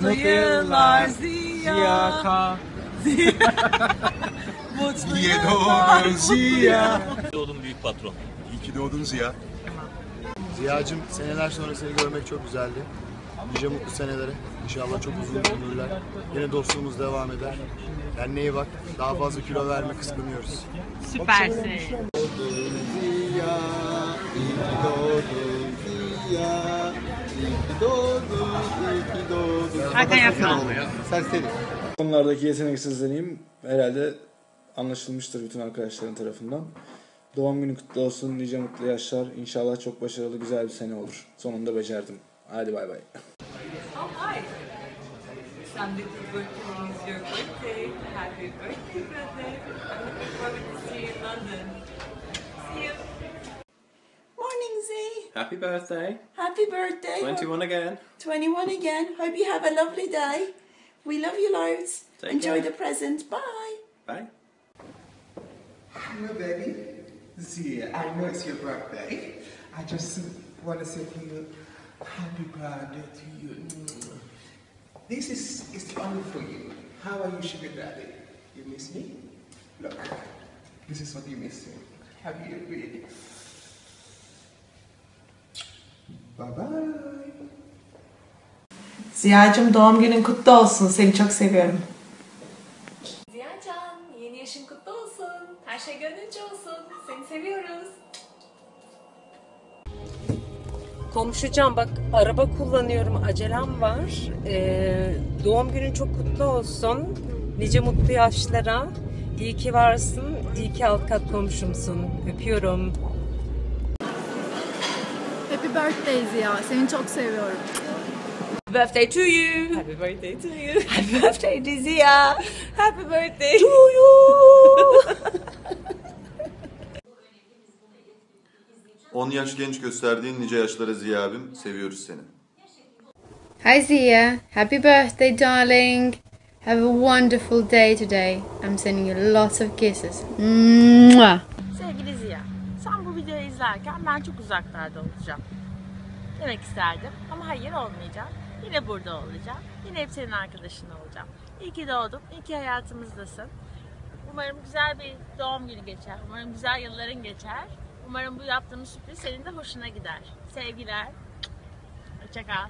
Mutlu yıllar Ziya. Ka. Mutlu Niye yıllar. doğdun Ziya? Oğlum büyük patron. İyi ki doğdun Ziya. Ziya'cığım seneler sonra seni görmek çok güzeldi. Nice mutlu senelere. İnşallah çok uzun ömürler. Yine dostluğumuz devam eder. Kendine iyi bak. Daha fazla kilo verme kıskanıyoruz. Süpersin. Ziya, iyi ki doğdun Ziya. İyi ki doğdun, Hakan yapma. Serseri. Konulardaki yeteneksizliğim herhalde anlaşılmıştır bütün arkadaşların tarafından. Doğum günü kutlu olsun, nice mutlu yaşlar. İnşallah çok başarılı, güzel bir sene olur. Sonunda becerdim. Hadi bay bay. Hi. Sunday birthday is your birthday. Happy birthday, brother. I'm looking forward to see you in London. See you. Morning, Z. Happy birthday. Happy birthday. 21 again. 21 again. Hope you have a lovely day. We love you loads. Take Enjoy care. the present. Bye. Bye. Hello, baby. Zia, I know it's your birthday. I just want to say to you, happy birthday to you. This is, is only for you. How are you, sugar daddy? You miss me? Look, this is what you miss me. Have you agreed? Bye-bye. Ziya'cığım doğum günün kutlu olsun. Seni çok seviyorum. Ziyacan, yeni yaşın kutlu olsun. Her şey gönlünce olsun. Seni seviyoruz. Komşucan bak araba kullanıyorum acelem var. Ee, doğum günün çok kutlu olsun. Nice mutlu yaşlara. İyi ki varsın. İyi ki alt kat komşumsun. Öpüyorum. Happy birthday Ziya. Seni çok seviyorum. Birthday to you. Happy birthday to you. Happy birthday to Ziya. Happy birthday. To you. 10 yaş genç gösterdiğin nice yaşlara Ziya abim. Seviyoruz seni. Hi Zia. Happy birthday darling. Have a wonderful day today. I'm sending you lots of kisses. Mwah. Sevgili Ziya, sen bu videoyu izlerken ben çok uzaklarda olacağım. Demek isterdim ama hayır olmayacağım. Yine burada olacağım. Yine hep senin arkadaşın olacağım. İyi ki doğdun, iyi ki hayatımızdasın. Umarım güzel bir doğum günü geçer. Umarım güzel yılların geçer. Umarım bu yaptığımız sürpriz senin de hoşuna gider. Sevgiler. Hoşçakal.